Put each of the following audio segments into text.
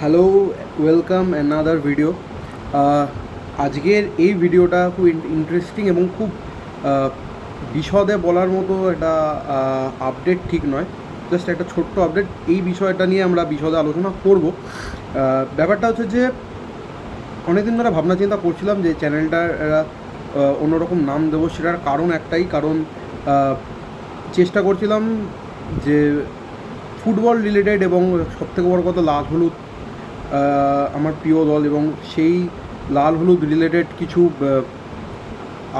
Hello welcome another video আজকের এই ভিডিওটা খুব ইন্টারেস্টিং এবং খুব আহ, বিশদে বলার মতো একটা আপডেট ঠিক নয়। জাস্ট একটা ছোট্ট আপডেট এই বিষয়টা নিয়ে আমরা বিশদে আলোচনা করব। ব্যাপারটা হচ্ছে যে অনেকদিন ধরে ভাবনা চিন্তা করছিলাম যে চ্যানেলটার অন্যরকম নাম দেবো সেটার কারণ একটাই। কারণ চেষ্টা করছিলাম যে ফুটবল রিলেটেড এবং সবথেকে বড় কথা লাল হলুদ আমার প্রিয় দল এবং সেই লাল হলুদ রিলেটেড কিছু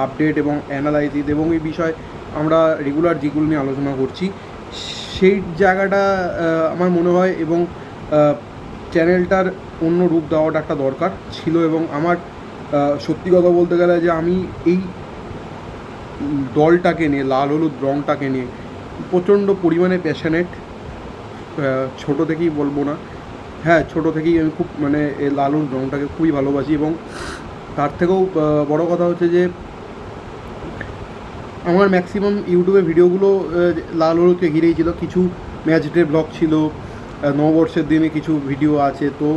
আপডেট এবং অ্যানালাইসিস এবং এই বিষয় আমরা রেগুলার যেগুলো নিয়ে আলোচনা করছি, সেই জায়গাটা আমার মনে হয় এবং চ্যানেলটার অন্য রূপ দেওয়াটা একটা দরকার ছিল এবং আমার সত্যি কথা বলতে গেলে যে আমি এই দলটাকে নিয়ে, লাল হলুদ রঙটাকে নিয়ে প্রচণ্ড পরিমাণে প্যাশনেট ছোটো থেকেই বলব না হ্যাঁ ছোটো থেকেই আমি খুব মানে এই লাল হলুদ রঙটাকে খুবই ভালোবাসি এবং তার থেকেও বড় কথা হচ্ছে যে আমার ম্যাক্সিমাম ইউটিউবে ভিডিওগুলো লাল হলুদকে ঘিরেই ছিল। কিছু ম্যাচ ডে ব্লগ ছিল নববর্ষের দিনে কিছু ভিডিও আছে। তো,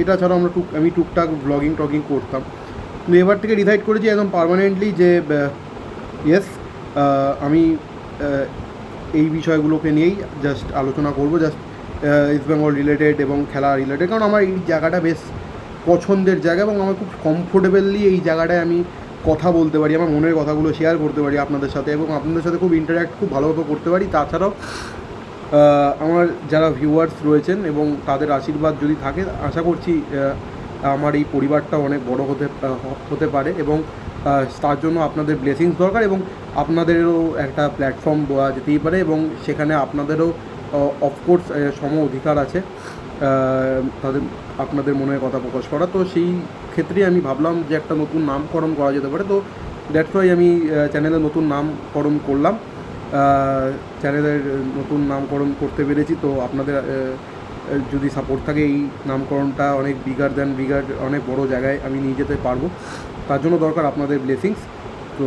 এটা ছাড়াও আমরা টুক, আমি টুকটাক ব্লগিং, টগিং করতাম। কিন্তু এবার থেকে ডিসাইড করেছি একদম পারমানেন্টলি যে ইয়েস আমি এই বিষয়গুলোকে নিয়েই জাস্ট আলোচনা করব। জাস্ট ইস্ট বেঙ্গল রিলেটেড এবং খেলা রিলেটেড কারণ আমার এই জায়গাটা বেশ পছন্দের জায়গা এবং আমার খুব কমফোর্টেবলি এই জায়গাটায় আমি কথা বলতে পারি, আমার মনের কথাগুলো শেয়ার করতে পারি আপনাদের সাথে এবং আপনাদের সাথে খুব ইন্টারাক্ট খুব ভালোভাবে করতে পারি। তাছাড়াও আমার যারা ভিউয়ার্স রয়েছেন এবং তাদের আশীর্বাদ যদি থাকে, আশা করছি আমার এই পরিবারটা অনেক বড় হতে হতে পারে এবং তার জন্য আপনাদের ব্লেসিংস দরকার এবং আপনাদেরও একটা প্ল্যাটফর্ম দেওয়া যেতেই পারে এবং সেখানে আপনাদেরও অফকোর্স সম অধিকার আছে। তাদের, আপনাদের মনের কথা প্রকাশ করা। তো সেই ক্ষেত্রে আমি ভাবলাম যে একটা নতুন নামকরণ করা যেতে পারে। তো দ্যাটস ওয়াই আমি চ্যানেলের নতুন নামকরণ করলাম। চ্যানেলের নতুন নামকরণ করতে পেরেছি। তো আপনাদের যদি সাপোর্ট থাকে, এই নামকরণটা অনেক বিগার দ্যান বিগার অনেক বড় জায়গায় আমি নিয়ে যেতে পারব। তার জন্য দরকার আপনাদের ব্লেসিংস তো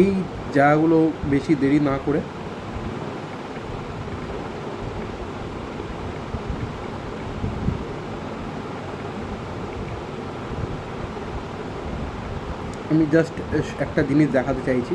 এই জায়গাগুলো বেশি দেরি না করে আমি জাস্ট একটা জিনিস দেখাতে চাইছি।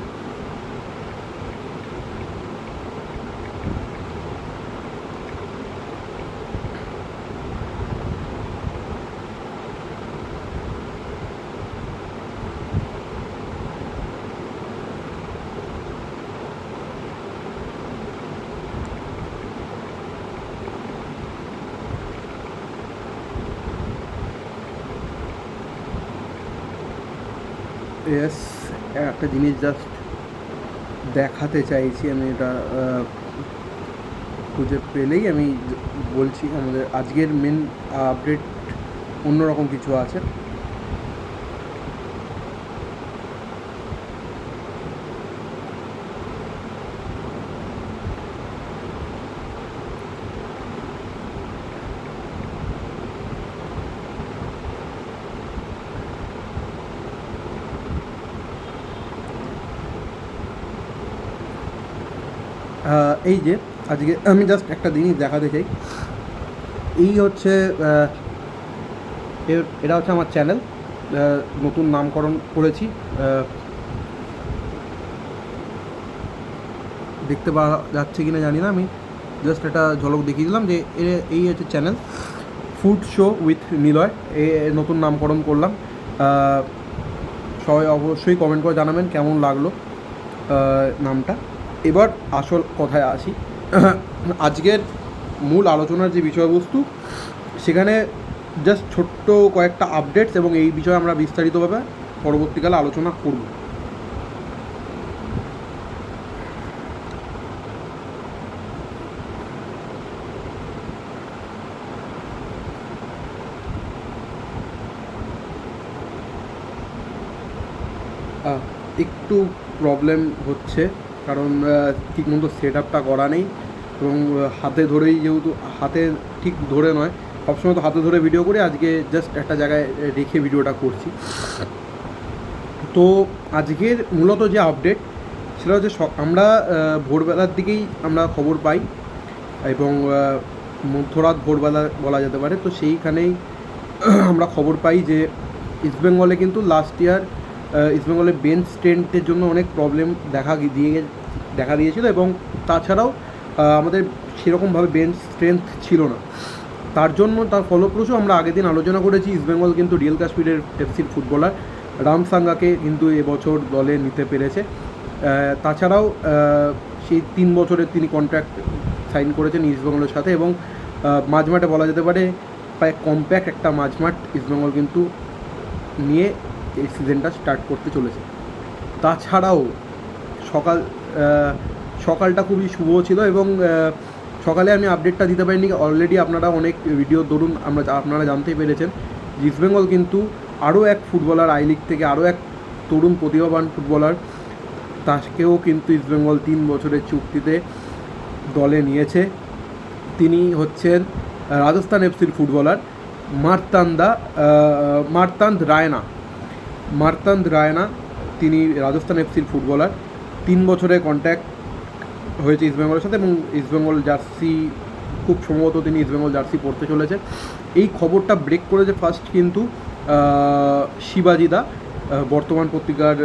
ইয়েস একটা জিনিস জাস্ট দেখাতে চাইছি, আমি এটা খুঁজে পেলেই আমি বলছি আমাদের আজকের মেন আপডেট অন্যরকম কিছু আছে। এই যে, আজকে আমি জাস্ট একটা জিনিস দেখাতে চাই। এই হচ্ছে এটা হচ্ছে আমার চ্যানেল নতুন নামকরণ করেছি দেখতে পাওয়া যাচ্ছে কিনা জানি না, আমি জাস্ট একটা ঝলক দেখিয়ে দিলাম যে এই হচ্ছে channel food show with Niloy এ নতুন নামকরণ করলাম সবাই অবশ্যই কমেন্ট করে জানাবেন কেমন লাগল নামটা। এবার আসল কথায় আসি। আজকের মূল আলোচনার যে বিষয়বস্তু, সেখানে জাস্ট ছোট্ট কয়েকটা আপডেটস এবং এই বিষয়ে আমরা বিস্তারিতভাবে পরবর্তীকালে আলোচনা করব। একটু প্রবলেম হচ্ছে। কারণ ঠিকমতো সেট আপটা করা নেই এবং হাতে ধরেই যেহেতু, হাতে ঠিক ধরে নয়, সবসময় তো হাতে ধরে ভিডিও করি, আজকে জাস্ট একটা জায়গায় রেখে ভিডিওটা করছি। তো আজকের মূলত যে আপডেট সেটা হচ্ছে আমরা ভোরবেলার দিকেই আমরা খবর পাই এবং মধ্যরাত ভোরবেলা বলা যেতে পারে। তো সেইখানেই আমরা খবর পাই যে ইস্টবেঙ্গলে কিন্তু লাস্ট ইয়ার ইস্টবেঙ্গলের বেঞ্চ স্ট্রেন্থের জন্য অনেক প্রবলেম দেখা দিয়ে দেখা দিয়েছিল এবং তাছাড়াও আমাদের সেরকমভাবে বেঞ্চ স্ট্রেংথ ছিল না। তার জন্য তার ফলপ্রসূ আমরা আগের দিন আলোচনা করেছি ইস্টবেঙ্গল কিন্তু রিয়েল কাশ্মীরের এফসির ফুটবলার রাম সাঙ্গাকে কিন্তু এবছর দলে নিতে পেরেছে। তাছাড়াও সেই তিন বছরের তিনি কন্ট্রাক্ট সাইন করেছেন ইস্টবেঙ্গলের সাথে এবং মাঝমাঠে বলা যেতে পারে, প্রায় কম্প্যাক্ট একটা মাঝমাঠ ইস্টবেঙ্গল কিন্তু নিয়ে এই সিজনটা স্টার্ট করতে চলেছে। তাছাড়াও সকাল সকালটা খুবই শুভ ছিল এবং সকালে আমি আপডেটটা দিতে পারিনি। অলরেডি আপনারা অনেক ভিডিও দরুন আমরা আপনারা জানতেই পেরেছেন। ইস্টবেঙ্গল কিন্তু আরও এক ফুটবলার আই লিগ থেকে আরও এক তরুণ প্রতিভাবান ফুটবলার তাকেও কিন্তু ইস্টবেঙ্গল তিন বছরের চুক্তিতে দলে নিয়েছে। তিনি হচ্ছেন রাজস্থান এফসির ফুটবলার মার্তান্দা মার্তান্দ রায়না। মার্তান্দ রায়না, তিনি রাজস্থান এফসির ফুটবলার তিন বছরের কন্ট্যাক্ট হয়েছে ইস্টবেঙ্গলের সাথে এবং ইস্টবেঙ্গল জার্সি খুব সম্ভবত তিনি ইস্টবেঙ্গল জার্সি পড়তে চলেছে এই খবরটা ব্রেক করেছে ফার্স্ট কিন্তু শিবাজিদা বর্তমান পত্রিকার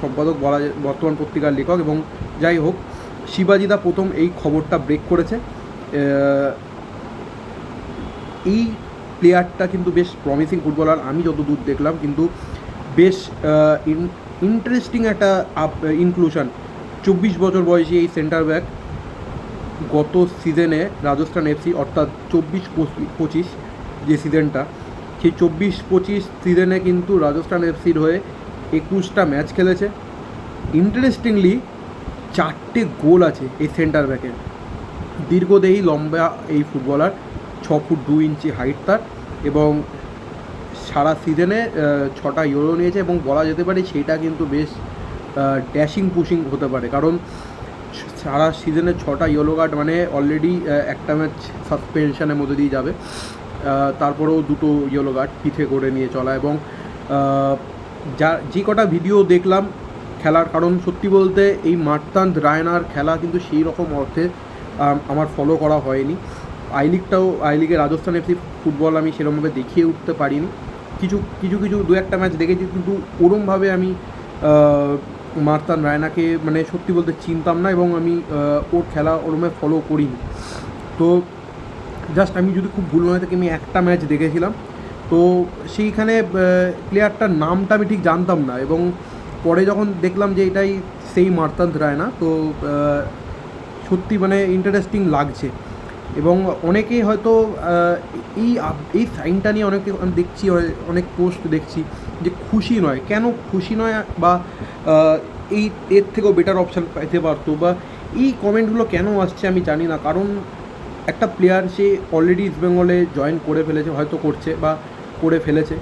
সম্পাদক, বলা বর্তমান পত্রিকার লেখক এবং যাই হোক শিবাজিদা প্রথম এই খবরটা ব্রেক করেছে। এই প্লেয়ারটা কিন্তু বেশ প্রমিসিং ফুটবলার আমি যত দূর দেখলাম কিন্তু বেশ ইন্টারেস্টিং একটা আপ ইনক্লুশন চব্বিশ বছর বয়সী এই সেন্টার ব্যাক গত সিজনে রাজস্থান এফসি অর্থাৎ চব্বিশ পঁচিশ যে সিজনটা সেই চব্বিশ পঁচিশ সিজনে কিন্তু রাজস্থান এফসির হয়ে একুশটা ম্যাচ খেলেছে। ইন্টারেস্টিংলি চারটে গোল আছে এই সেন্টার ব্যাকের দীর্ঘদেহী লম্বা এই ফুটবলার ছ ফুট দু ইঞ্চি হাইট তার এবং সারা সিজনে ছটা ইউরো নিয়েছে এবং বলা যেতে পারে সেটা কিন্তু বেশ ড্যাশিং পুশিং হতে পারে। কারণ সারা সিজনে ছটা ইয়েলো কার্ড মানে অলরেডি একটা ম্যাচ সাসপেনশনের মধ্যে দিয়ে যাবে। তারপরেও দুটো ইয়েলো কার্ড পিঠে করে নিয়ে চলা এবং যা, যে কটা ভিডিও দেখলাম খেলার কারণ সত্যি বলতে এই মার্তান্ত রায়নার খেলা কিন্তু সেই রকম অর্থে আমার ফলো করা হয়নি। আই লিগটাও, আই লিগে রাজস্থান এফসি ফুটবল আমি সেরকমভাবে দেখিয়ে উঠতে পারিনি। কিছু কিছু কিছু, দু একটা ম্যাচ দেখেছি, কিন্তু ওরমভাবে আমি মার্তান রায়নাকে মানে সত্যি বলতে চিনতাম না এবং আমি ওর খেলা ওরমে ফলো করিনি। তো জাস্ট আমি যদি খুব ভুল নয় থাকে আমি একটা ম্যাচ দেখেছিলাম। তো সেইখানে প্লেয়ারটার নামটা আমি ঠিক জানতাম না এবং পরে যখন দেখলাম যে এটাই সেই মার্তান্ত রায়না, তো সত্যি মানে ইন্টারেস্টিং লাগছে। এবং অনেকেই হয়তো এই এই সাইনটা নিয়ে অনেকে দেখছি অনে- অনেক পোস্ট দেখছি যে খুশি নয়। কেন খুশি নয় বা এই এর থেকেও বেটার অপশান পেতে পারতো বা এই কমেন্টগুলো কেন আসছে আমি জানি না। কারণ একটা প্লেয়ার সে অলরেডি ইস্টবেঙ্গলে জয়েন করে ফেলেছে, হয়তো করছে বা করে ফেলেছে।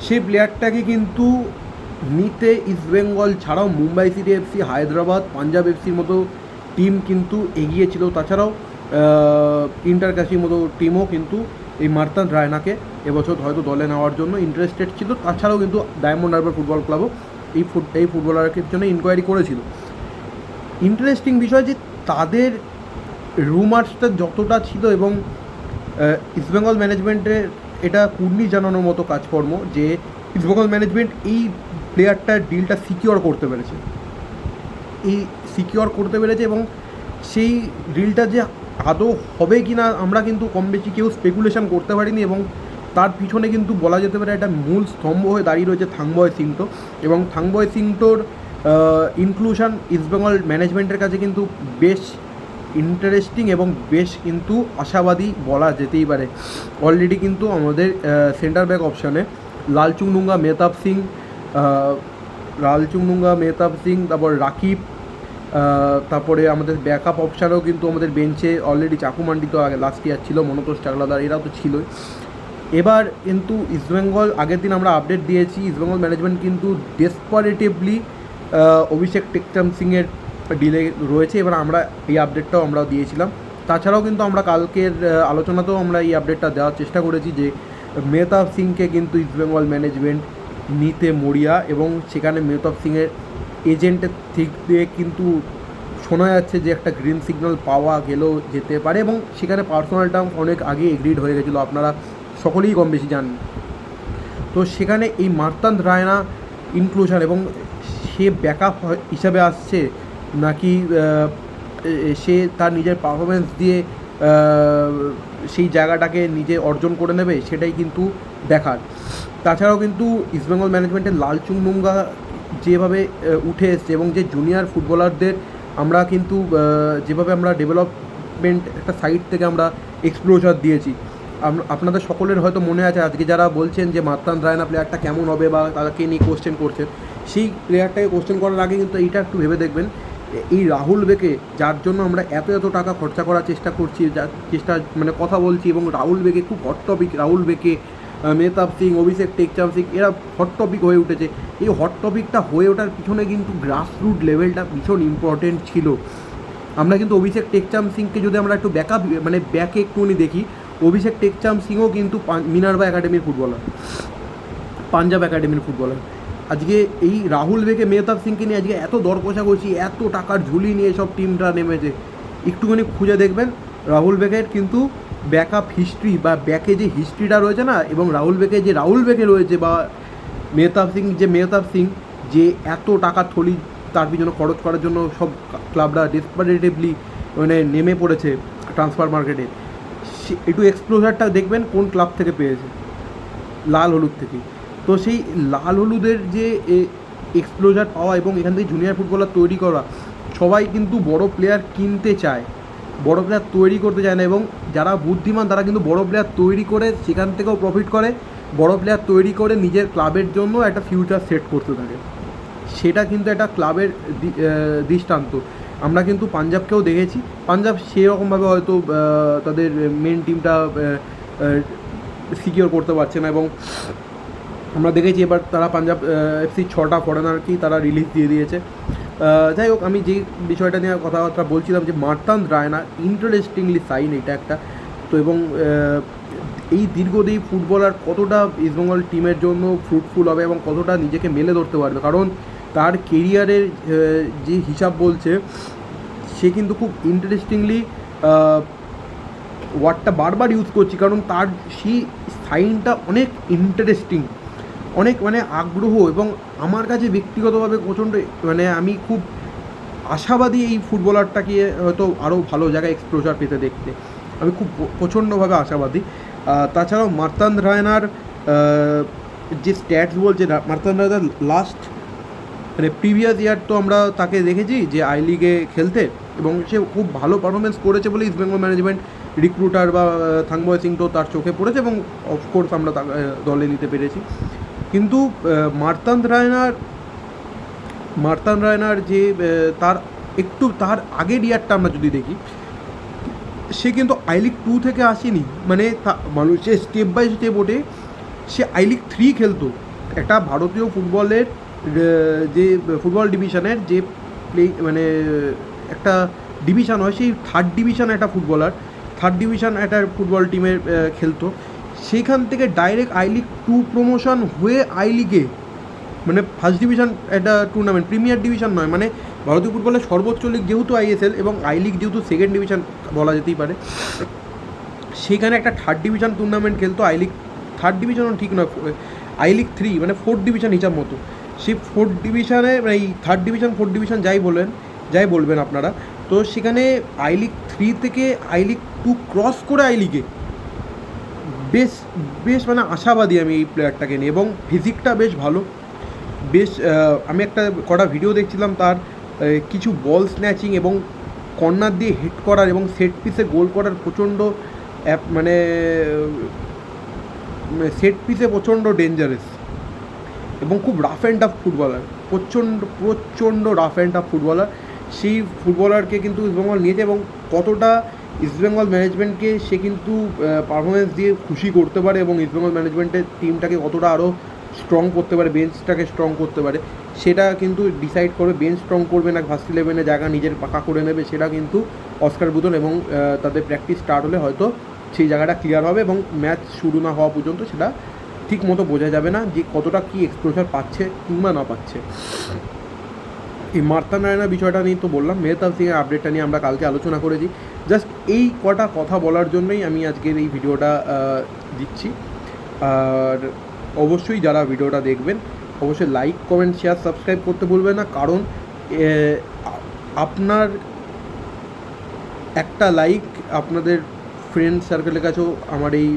সেই প্লেয়ারটাকে কিন্তু নিতে ইস্টবেঙ্গল ছাড়াও মুম্বাই সিটি এফসি হায়দ্রাবাদ, পাঞ্জাব এফসির মতো টিম কিন্তু এগিয়ে ছিল। তাছাড়াও ইন্টার ক্যাশির মতো টিমও কিন্তু এই মার্তান রায়নাকে এবছর হয়তো দলে নেওয়ার জন্য ইন্টারেস্টেড ছিল। তাছাড়াও কিন্তু ডায়মন্ড হারবার ফুটবল ক্লাবও এই ফুট এই ফুটবলারের জন্য ইনকোয়ারি করেছিল। ইন্টারেস্টিং বিষয় যে তাদের রুমার্সটা যতটা ছিল এবং ইস্টবেঙ্গল ম্যানেজমেন্টের এটা কুর্নি জানানোর মতো কাজকর্ম যে ইস্টবেঙ্গল ম্যানেজমেন্ট এই প্লেয়ারটার ডিলটা সিকিওর করতে পেরেছে। এই সিকিওর করতে পেরেছে এবং সেই ডিলটা যে আদৌ হবে কি না, আমরা কিন্তু কম বেশি কেউ স্পেকুলেশন করতে পারিনি এবং তার পিছনে কিন্তু বলা যেতে পারে একটা মূল স্তম্ভ হয়ে দাঁড়িয়ে রয়েছে থাংবয় সিংটো এবং থাংবয় সিংটোর ইনক্লুশন ইস্টবেঙ্গল ম্যানেজমেন্টের কাছে কিন্তু বেশ ইন্টারেস্টিং এবং বেশ কিন্তু আশাবাদী বলা যেতেই পারে। অলরেডি কিন্তু আমাদের সেন্টার ব্যাক অপশানে লালচুংডুঙ্গা মেহতাব সিং লালচুংডুঙ্গা মেহতাব সিং, তারপর রাকিব তারপরে আমাদের ব্যাকআপ অপশানেও কিন্তু আমাদের বেঞ্চে অলরেডি চাকুমান্ডি তো আগে লাস্ট ইয়ার ছিল, মনোতোষ চাকলাদার, এরাও তো ছিলই। এবার কিন্তু ইস্টবেঙ্গল আগের দিন আমরা আপডেট দিয়েছি ইস্টবেঙ্গল ম্যানেজমেন্ট কিন্তু ডেসপারেটিভলি অভিষেক টেকচাম সিংয়ের ডিলে রয়েছে, এবার আমরা এই আপডেটটাও আমরা দিয়েছিলাম। তাছাড়াও কিন্তু আমরা কালকের আলোচনাতেও আমরা এই আপডেটটা দেওয়ার চেষ্টা করেছি যে, মেহতাব সিংকে কিন্তু ইস্টবেঙ্গল ম্যানেজমেন্ট নিতে মরিয়া এবং সেখানে মেহতাব সিংয়ের এজেন্টের দিক দিয়ে কিন্তু শোনা যাচ্ছে যে একটা গ্রিন সিগন্যাল পাওয়া গেলেও যেতে পারে এবং সেখানে পার্সোনাল টার্ম অনেক আগে এগ্রিড হয়ে গেছিল। আপনারা সকলেই কম বেশি জানেন। তো সেখানে এই মার্তান রায়না ইনক্লুশন এবং সে ব্যাকআপ হিসাবে আসছে নাকি সে তার নিজের পারফরমেন্স দিয়ে সেই জায়গাটাকে নিজে অর্জন করে নেবে সেটাই কিন্তু দেখার। তাছাড়াও কিন্তু ইস্টবেঙ্গল ম্যানেজমেন্টের লালচুং মুঙ্গা যেভাবে উঠে এসছে এবং যে জুনিয়র ফুটবলারদের আমরা কিন্তু যেভাবে আমরা ডেভেলপমেন্ট একটা সাইড থেকে আমরা এক্সপ্লোজার দিয়েছি। আপনাদের সকলের হয়তো মনে আছে, আজকে যারা বলছেন যে মাত্রান রায়না প্লেয়ারটা কেমন হবে বা তাকে নিয়ে কোশ্চেন করছেন, সেই প্লেয়ারটাকে কোশ্চেন করার আগে কিন্তু এইটা একটু ভেবে দেখবেন, এই রাহুল বেকে, যার জন্য আমরা এত এত টাকা খরচা করার চেষ্টা করছি যার চেষ্টা মানে কথা বলছি এবং রাহুল বেকে, খুব হট টপিক রাহুল বেকে মেহতাব সিং, অভিষেক টেকচাম সিং, এরা হট টপিক হয়ে উঠেছে। এই হট টপিকটা হয়ে ওঠার পিছনে কিন্তু গ্রাসরুট লেভেলটা ভীষণ ইম্পর্টেন্ট ছিল। আমরা কিন্তু অভিষেক টেকচাম সিংকে যদি আমরা একটু ব্যাকআপ মানে ব্যাকে একটুখানি দেখি, অভিষেক টেকচাম সিংও কিন্তু মিনার্ভা একাডেমির ফুটবলার পাঞ্জাব একাডেমির ফুটবলার আজকে এই রাহুল বেকে মেহতাব সিংকে নিয়ে আজকে এত দর কষাকষি, এত টাকার ঝুলি নিয়ে সব টিমটা নেমেছে। একটুখানি খুঁজে দেখবেন, রাহুল বেকের কিন্তু ব্যাকআপ হিস্ট্রি বা ব্যাকে যে হিস্ট্রিটা রয়েছে না, এবং রাহুল বেকে যে রাহুল বেকে রয়েছে বা মেহতাব সিং, যে মেহতাব সিং, যে এত টাকা থলি তার পিছনে খরচ করার জন্য সব ক্লাবরা ডেসপারেটিভলি মানে নেমে পড়েছে ট্রান্সফার মার্কেটে একটু এক্সপ্লোজারটা দেখবেন কোন ক্লাব থেকে পেয়েছে, লাল হলুদ থেকে তো সেই লাল হলুদের যে এক্সপ্লোজার পাওয়া এবং এখান থেকে জুনিয়র ফুটবলার তৈরি করা, সবাই কিন্তু বড় প্লেয়ার কিনতে চায়। বড় প্লেয়ার তৈরি করতে চায় না এবং যারা বুদ্ধিমান, তারা কিন্তু বড় প্লেয়ার তৈরি করে সেখান থেকেও প্রফিট করে। বড় প্লেয়ার তৈরি করে নিজের ক্লাবের জন্য একটা ফিউচার সেট করতে থাকে। সেটা কিন্তু একটা ক্লাবের দৃষ্টান্ত। আমরা কিন্তু পাঞ্জাবকেও দেখেছি। পাঞ্জাব সেরকমভাবে হয়তো তাদের মেন টিমটা সিকিওর করতে পারছে না এবং আমরা দেখেছি এবার তারা পাঞ্জাব এফসি ছটা ফরেনারকেই তারা রিলিজ দিয়ে দিয়েছে। যাই হোক, আমি যে বিষয়টা নিয়ে কথাবার্তা বলছিলাম যে মার্তান রায়না ইন্টারেস্টিংলি সাইন এটা একটা। তো এবং এই দীর্ঘদেহী ফুটবলার কতটা ইস্টবেঙ্গল টিমের জন্য ফ্রুটফুল হবে এবং কতটা নিজেকে মেলে ধরতে পারবে, কারণ তার কেরিয়ারের যে হিসাব বলছে, সে কিন্তু খুব ইন্টারেস্টিংলি ওয়ার্ডটা বারবার ইউজ করছি, কারণ তার, সেই সাইনটা অনেক ইন্টারেস্টিং অনেক মানে আগ্রহ এবং আমার কাছে ব্যক্তিগতভাবে প্রচণ্ড মানে আমি খুব আশাবাদী এই ফুটবলারটাকে হয়তো আরও ভালো জায়গায় এক্সপ্লোজার পেতে দেখতে। আমি খুব প্রচণ্ডভাবে আশাবাদী। তাছাড়াও মার্তান রায়নার যে স্ট্যাটস বলছে, রা- মার্তান রায়নার লাস্ট মানে প্রিভিয়াস ইয়ার তো আমরা তাকে দেখেছি যে আই লিগে খেলতে এবং সে খুব ভালো পারফরমেন্স করেছে বলে ইস্টবেঙ্গল ম্যানেজমেন্ট রিক্রুটার বা থাংবয় সিং তো তার চোখে পড়েছে এবং অফকোর্স আমরা দলে নিতে পেরেছি। কিন্তু আহ, মার্তান রায়নার মার্তান রায়নার যে তার একটু তার আগের ইয়ারটা আমরা যদি দেখি সে কিন্তু আই লিগ টু থেকে আসেনি। মানে মানুষ মানুষের স্টেপ বাই স্টেপ ওঠে। সে আই লিগ থ্রি খেলতো। একটা ভারতীয় ফুটবলের যে ফুটবল ডিভিশনের যে প্লে মানে একটা ডিভিশন হয় সেই থার্ড ডিভিশন একটা ফুটবলার থার্ড ডিভিশন একটা ফুটবল টিমের খেলতো। সেইখান থেকে direct I league two promotion হয়ে আই লিগে মানে ফার্স্ট ডিভিশন একটা টুর্নামেন্ট প্রিমিয়ার ডিভিশন নয় মানে ভারতীয় ফুটবলের সর্বোচ্চ লিগ যেহেতু আইএসএল এবং আই লিগ যেহেতু সেকেন্ড ডিভিশন বলা যেতেই পারে সেখানে একটা থার্ড ডিভিশন টুর্নামেন্ট খেলতো আই লিগ থার্ড ডিভিশনও ঠিক নয় আই লিগ থ্রি মানে ফোর্থ ডিভিশন হিসাব মতো, সেই ফোর্থ ডিভিশনে মানে এই থার্ড ডিভিশন ফোর্থ ডিভিশন যাই বলবেন যাই বলবেন আপনারা, তো সেখানে আই লিগ থ্রি থেকে আই লিগ টু ক্রস করে আই লিগে বেশ বেশ মানে আশাবাদী আমি এই প্লেয়ারটাকে নিয়ে এবং ফিজিকটা বেশ ভালো। বেশ আমি একটা কটা ভিডিও দেখছিলাম তার কিছু বল স্ন্যাচিং এবং কর্নার দিয়ে হিট করার এবং সেট পিসে গোল করার প্রচণ্ড, অ্যাপ- মানে সেট পিসে প্রচণ্ড ডেঞ্জারাস এবং খুব রাফ অ্যান্ড টাফ ফুটবলার প্রচণ্ড প্রচণ্ড রাফ অ্যান্ড টাফ ফুটবলার সেই ফুটবলারকে কিন্তু ইস্টবেঙ্গল নিয়েছে এবং কতটা ইস্টবেঙ্গল ম্যানেজমেন্টকে সে কিন্তু পারফরমেন্স দিয়ে খুশি করতে পারে এবং ইস্টবেঙ্গল ম্যানেজমেন্টের টিমটাকে কতটা আরও স্ট্রং করতে পারে বেঞ্চটাকে স্ট্রং করতে পারে, সেটা কিন্তু ডিসাইড করবে বেঞ্চ স্ট্রং করবে না ভার্সি ইলেভেনে জায়গা নিজের পাকা করে নেবে, সেটা কিন্তু অস্কার বুতন এবং তাদের প্র্যাকটিস স্টার্ট হলে হয়তো সেই জায়গাটা ক্লিয়ার হবে এবং ম্যাচ শুরু না হওয়া পর্যন্ত সেটা ঠিক মতো বোঝা যাবে না যে কতটা কী এক্সপ্লোজার পাচ্ছে কিংবা না পাচ্ছে। এই মার্তা নারায়ণা বিষয়টা নিয়ে তো বললাম। মেহতাব সিংয়ের আপডেটটা নিয়ে আমরা কালকে আলোচনা করেছি। জাস্ট এই কটা কথা বলার জন্যই আমি আজকের এই ভিডিওটা দিচ্ছি। আর অবশ্যই যারা ভিডিওটা দেখবেন, অবশ্যই লাইক কমেন্ট শেয়ার সাবস্ক্রাইব করতে ভুলবেন না। কারণ আপনার একটা লাইক আপনাদের ফ্রেন্ড সার্কেলের কাছেও আমার এই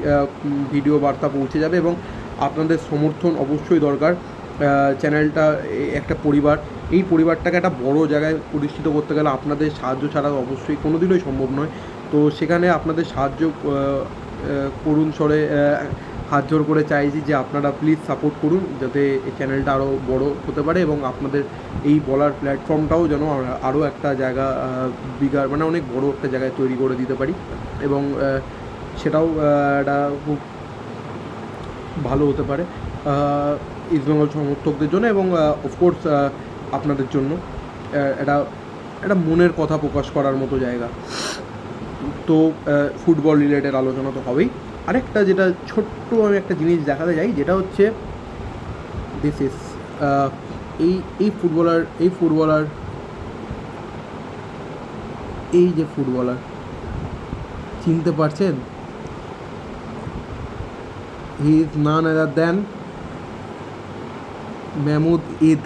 ভিডিও বার্তা পৌঁছে যাবে এবং আপনাদের সমর্থন অবশ্যই দরকার। চ্যানেলটা একটা পরিবার। এই পরিবারটাকে একটা বড় জায়গায় প্রতিষ্ঠিত করতে গেলে আপনাদের সাহায্য ছাড়া অবশ্যই কোনো দিনই সম্ভব নয়। তো সেখানে আপনাদের সাহায্য করুন আহ, হাত জোর করে চাইছি যে আপনারা প্লিজ সাপোর্ট করুন যাতে এই চ্যানেলটা আরও বড় হতে পারে এবং আপনাদের এই বলার প্ল্যাটফর্মটাও যেন আরও একটা জায়গা বিগার মানে অনেক বড় একটা জায়গায় তৈরি করে দিতে পারি। এবং সেটাও একটা খুব ভালো হতে পারে। ইস্টবেঙ্গল সমর্থকদের জন্য এবং অফকোর্স আপনাদের জন্য। এটা একটা মনের কথা প্রকাশ করার মতো জায়গা। তো ফুটবল রিলেটেড আলোচনা তো হবেই। আরেকটা যেটা ছোট্ট আমি একটা জিনিস দেখাতে যাই যেটা হচ্ছে দিস ইস এই এই ফুটবলার এই ফুটবলার এই যে ফুটবলার চিনতে পারছেন? He is none other than Mehmood Eid.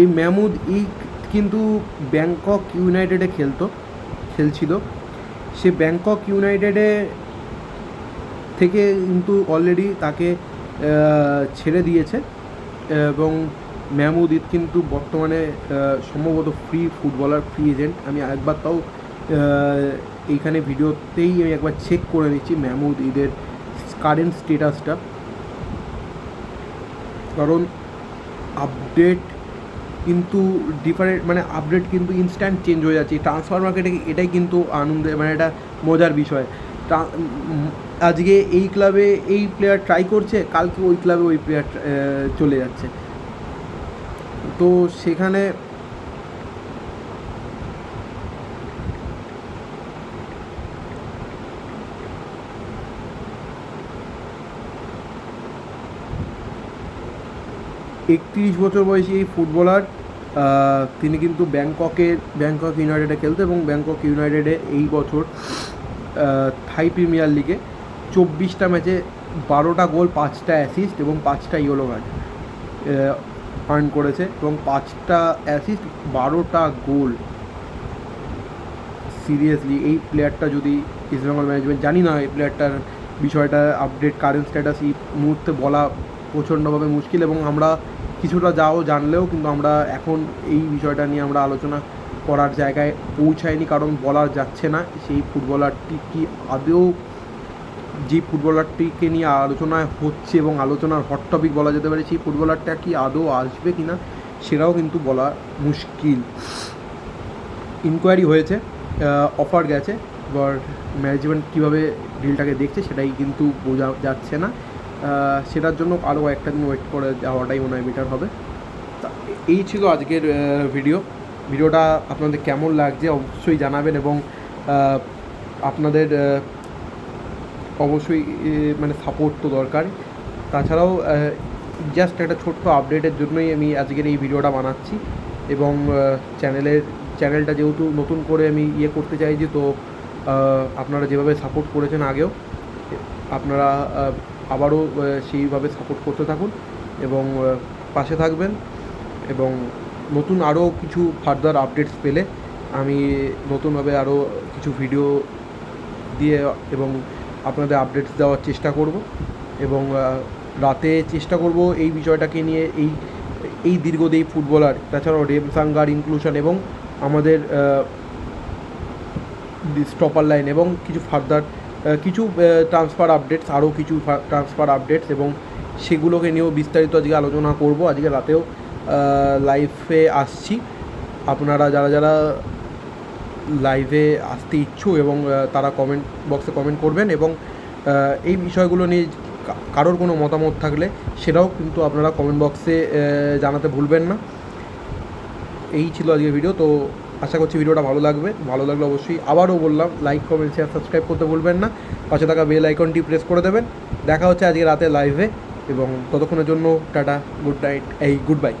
এই মেহমুদ ঈদ কিন্তু ব্যাংকক ইউনাইটেডে খেলতো, খেলছিল। সে ব্যাংকক ইউনাইটেডে থেকে কিন্তু অলরেডি তাকে ছেড়ে দিয়েছে এবং মেহমুদ ঈদ কিন্তু বর্তমানে সম্ভবত ফ্রি ফুটবলার ফ্রি এজেন্ট আমি একবার তাও এইখানে ভিডিওতেই আমি একবার চেক করে নিচ্ছি মেহমুদ ঈদের কারেন্ট স্টেটাসটা কারণ আপডেট কিন্তু ডিফারেন্ট মানে আপডেট কিন্তু ইনস্ট্যান্ট চেঞ্জ হয়ে যাচ্ছে। ট্রান্সফার মার্কেটে এটাই কিন্তু আনন্দ মানে এটা মজার বিষয়। আজকে এই ক্লাবে এই প্লেয়ার ট্রাই করছে, কালকে ওই ক্লাবে ওই প্লেয়ার চলে যাচ্ছে। তো সেখানে একত্রিশ বছর বয়সী এই ফুটবলার তিনি কিন্তু ব্যাংককের ব্যাংকক ইউনাইটেডে খেলতো এবং ব্যাংকক ইউনাইটেডে এই বছর থাই প্রিমিয়ার লিগে চব্বিশটা ম্যাচে বারোটা গোল, পাঁচটা অ্যাসিস্ট এবং পাঁচটা ইয়েলো কার্ড আর্ন করেছে এবং পাঁচটা অ্যাসিস্ট বারোটা গোল। সিরিয়াসলি এই প্লেয়ারটা যদি ইস্টবেঙ্গল ম্যানেজমেন্ট জানি না, এই প্লেয়ারটার বিষয়টা আপডেট কারেন্ট স্ট্যাটাস এই মুহূর্তে বলা প্রচণ্ডভাবে মুশকিল এবং আমরা কিছুটা যাও জানলেও কিন্তু আমরা এখন এই বিষয়টা নিয়ে আমরা আলোচনা করার জায়গায় পৌঁছায়নি, কারণ বলা যাচ্ছে না। সেই ফুটবলারটি কি আদৌ, যে ফুটবলারটিকে নিয়ে আলোচনায় হচ্ছে এবং আলোচনার হট টপিক বলা যেতে পারে, সেই ফুটবলারটা কি আদৌ আসবে কি না, সেটাও কিন্তু বলা মুশকিল। ইনকোয়ারি হয়েছে অফার গেছে এবার ম্যানেজমেন্ট কীভাবে ডিলটাকে দেখছে সেটাই কিন্তু বোঝা যাচ্ছে না। সেটার জন্য আরও একটা দিন ওয়েট করে যাওয়াটাই মনে হয় বেটার হবে। তা এই ছিল আজকের ভিডিও ভিডিওটা আপনাদের কেমন লাগছে অবশ্যই জানাবেন এবং আপনাদের অবশ্যই মানে সাপোর্ট তো দরকার। তাছাড়াও জাস্ট একটা ছোট্ট আপডেটের জন্যই আমি আজকের এই ভিডিওটা বানাচ্ছি এবং চ্যানেলের চ্যানেলটা যেহেতু নতুন করে আমি ইয়ে করতে চাইছি, তো আপনারা যেভাবে সাপোর্ট করেছেন আগেও, আপনারা আবারও সেইভাবে সাপোর্ট করতে থাকুন এবং পাশে থাকবেন এবং নতুন আরও কিছু ফার্দার আপডেটস পেলে আমি নতুনভাবে আরও কিছু ভিডিও দিয়ে এবং আপনাদের আপডেটস দেওয়ার চেষ্টা করব এবং রাতে চেষ্টা করব এই বিষয়টাকে নিয়ে এই এই দীর্ঘদেহী ফুটবলার তাছাড়াও রেম সাঙ্গার ইনক্লুশন এবং আমাদের স্টপার লাইন এবং কিছু ফার্দার কিছু ট্রান্সফার আপডেটস আরও কিছু ট্রান্সফার আপডেটস এবং সেগুলোকে নিয়েও বিস্তারিত আজকে আলোচনা করব। আজকে রাতেও লাইভে আসছি। আপনারা যারা যারা লাইভে আসতে ইচ্ছুক এবং তারা কমেন্ট বক্সে কমেন্ট করবেন এবং এই বিষয়গুলো নিয়ে কারোর কোনো মতামত থাকলে সেটাও কিন্তু আপনারা কমেন্ট বক্সে জানাতে ভুলবেন না। এই ছিল আজকের ভিডিও তো আশা করছি ভিডিওটা ভালো লাগবে। ভালো লাগলে অবশ্যই আবারও বললাম লাইক কমেন্ট শেয়ার সাবস্ক্রাইব করতে ভুলবেন না। পাশে থাকা বেল আইকনটি প্রেস করে দেবেন। দেখা হচ্ছে আজকে রাতে লাইভে এবং ততক্ষণের জন্য টাটা গুড নাইট এই গুড বাই